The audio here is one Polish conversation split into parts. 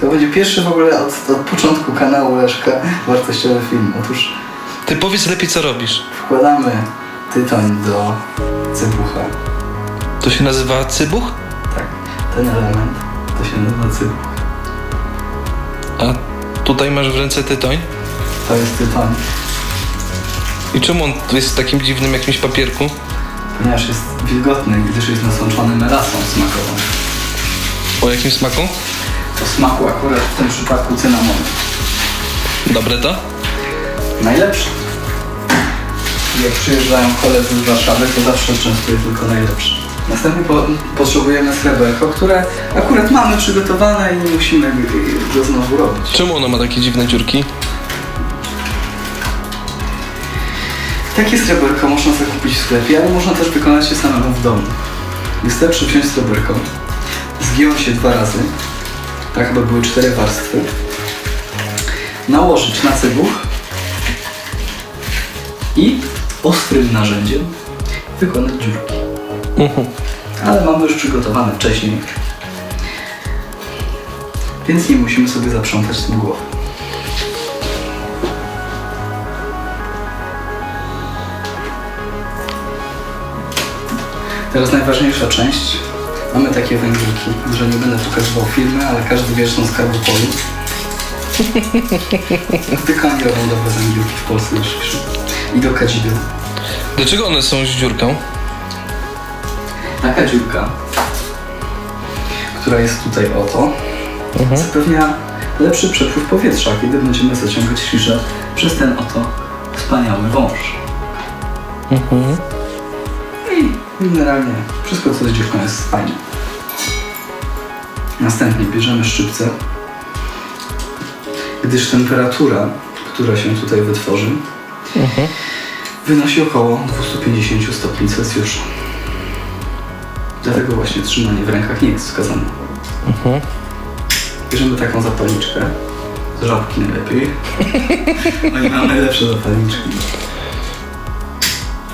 To będzie pierwszy w ogóle od, od początku kanału Leszka wartościowy film. Otóż Ty powiedz lepiej, co robisz. wkładamy tytoń do cybucha. To się nazywa cybuch? Tak, ten element to się nazywa cybuch. A tutaj masz w ręce tytoń? To jest tytoń, I czemu on tu jest w takim dziwnym jakimś papierku? ponieważ jest wilgotny, gdyż jest nasączony melasą smakową. O jakim smaku? To smaku akurat w tym przypadku cynamonu. Dobre to? Najlepszy. Jak przyjeżdżają koledzy z Warszawy, to zawsze częstuję tylko najlepszy. Następnie po, potrzebujemy sreberko, które akurat mamy przygotowane i nie musimy go znowu robić. Czemu ono ma takie dziwne dziurki? Takie sreberko można zakupić w sklepie, ale można też wykonać je samemu w domu. Wystarczy wziąć sreberko, zgiąć się dwa razy, tak chyba były cztery warstwy, nałożyć na cybuch i ostrym narzędziem wykonać dziurki. Mhm. Ale mamy już przygotowane wcześniej, więc nie musimy sobie zaprzątać tym głowy. Teraz najważniejsza część. Mamy takie węgielki, że nie będę pokazywał filmy, ale każdy wie, że są skarbopolu. Tylko oni robią dobre węgielki w Polsce już I do kadzideł. Dlaczego one są z dziurką? Taka dziurka, która jest tutaj oto, Mhm. zapewnia lepszy przepływ powietrza, kiedy będziemy zaciągać sziszę przez ten oto wspaniały wąż. Mhm. Generalnie wszystko co z dziurką jest fajnie. Następnie bierzemy szczypce, gdyż temperatura, która się tutaj wytworzy, Mhm. wynosi około 250 stopni Celsjusza. Dlatego właśnie trzymanie w rękach nie jest wskazane. Mhm. Bierzemy taką zapalniczkę, z żabki najlepiej. Oni mają najlepsze zapalniczki.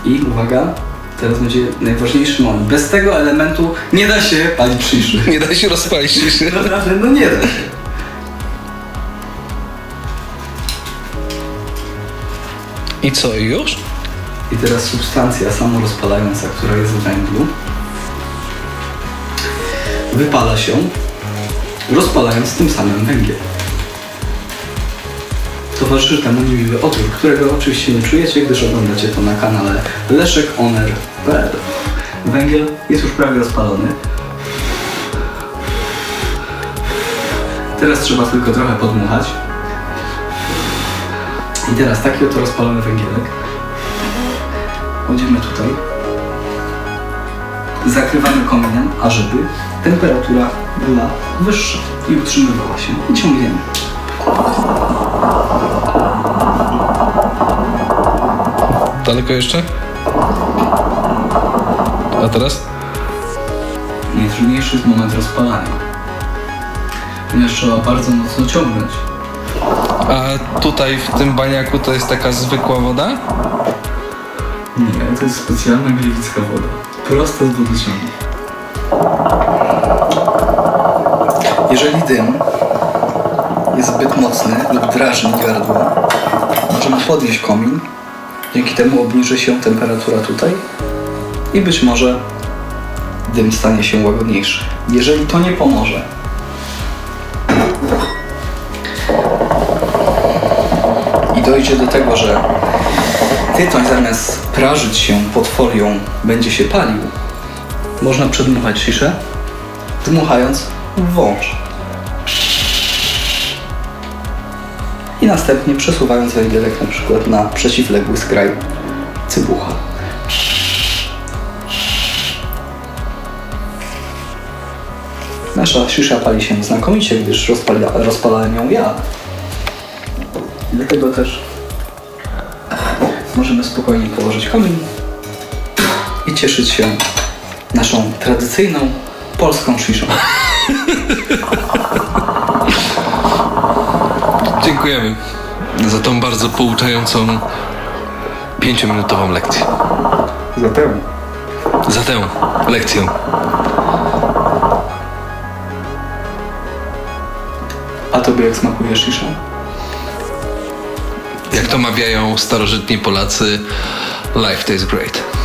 I uwaga, teraz będzie najważniejszy moment. Bez tego elementu nie da się palić szyszy. Nie da się rozpalić się. Naprawdę, no nie da się. I co, już? I teraz substancja samorozpalająca, która jest w węglu, wypala się, rozpalając tym samym węgiel. Towarzyszy temu niemiły odór, którego oczywiście nie czujecie, gdyż oglądacie to na kanale leszekoner.pl. Węgiel jest już prawie rozpalony. Teraz trzeba tylko trochę podmuchać. I teraz taki oto rozpalony węgielek Kładziemy tutaj. Zakrywamy kominem, ażeby temperatura była wyższa i utrzymywała się. I ciągniemy. Daleko jeszcze? A teraz? Najtrudniejszy jest moment rozpalania. Ponieważ trzeba bardzo mocno ciągnąć. A tutaj w tym baniaku to jest taka zwykła woda? Nie, to jest specjalna gliwicka woda. Prosto z wodociągu. Jeżeli dym jest zbyt mocny lub drażni gardło, możemy podnieść komin. Dzięki temu obniży się temperatura tutaj i być może dym stanie się łagodniejszy. Jeżeli to nie pomoże, i dojdzie do tego, że tytoń zamiast prażyć się pod folią będzie się palił, można przedmuchać sziszę, dmuchając w wąż. I następnie przesuwając węgielek na przykład na przeciwległy skraj cybucha. Nasza szysza pali się znakomicie, gdyż rozpala, rozpalałem ją ja. Dlatego też możemy spokojnie położyć komin i cieszyć się naszą tradycyjną polską sziszą. Dziękujemy za tą bardzo pouczającą pięciominutową lekcję. Zatem Za tę lekcję. A tobie jak smakuje shisha? Jak to mawiają starożytni Polacy, life tastes great.